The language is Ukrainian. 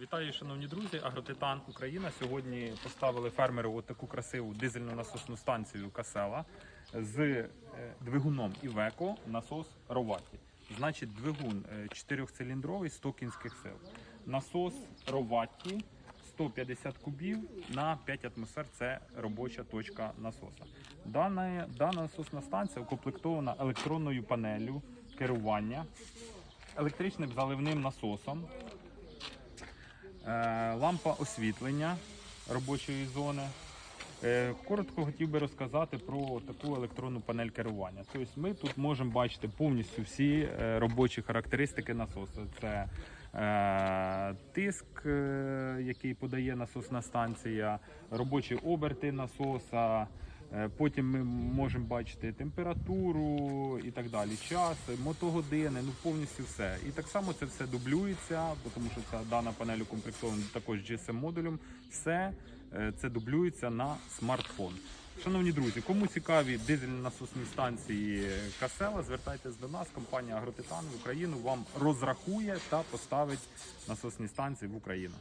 Вітаю, шановні друзі! Агротитан Україна. Сьогодні поставили фермери таку красиву дизельну насосну станцію Касела з е, двигуном Івеко, насос Роваті. Значить, двигун е, чотирьохциліндровий 100 кінських сил. Насос Роваті 150 кубів на 5 атмосфер. Це робоча точка насоса. Дана, дана насосна станція укомплектована електронною панеллю керування, електричним заливним насосом. Е, лампа освітлення робочої зони. Е, Коротко хотів би розказати про таку електронну панель керування. Тобто ми тут можемо бачити повністю всі е, робочі характеристики насосу. Це тиск, який подає насосна станція, робочі оберти насоса. Е, Потім ми можемо бачити температуру і так далі, час, мотогодини, ну повністю все. І так само це все дублюється, тому що ця дана панель укомплектована також GSM-модулем. Все е, це дублюється на смартфон. Шановні друзі, кому цікаві дизельні насосні станції Касела, звертайтесь до нас. Компанія Агротитан в Україну вам розрахує та поставить насосні станції в Україну.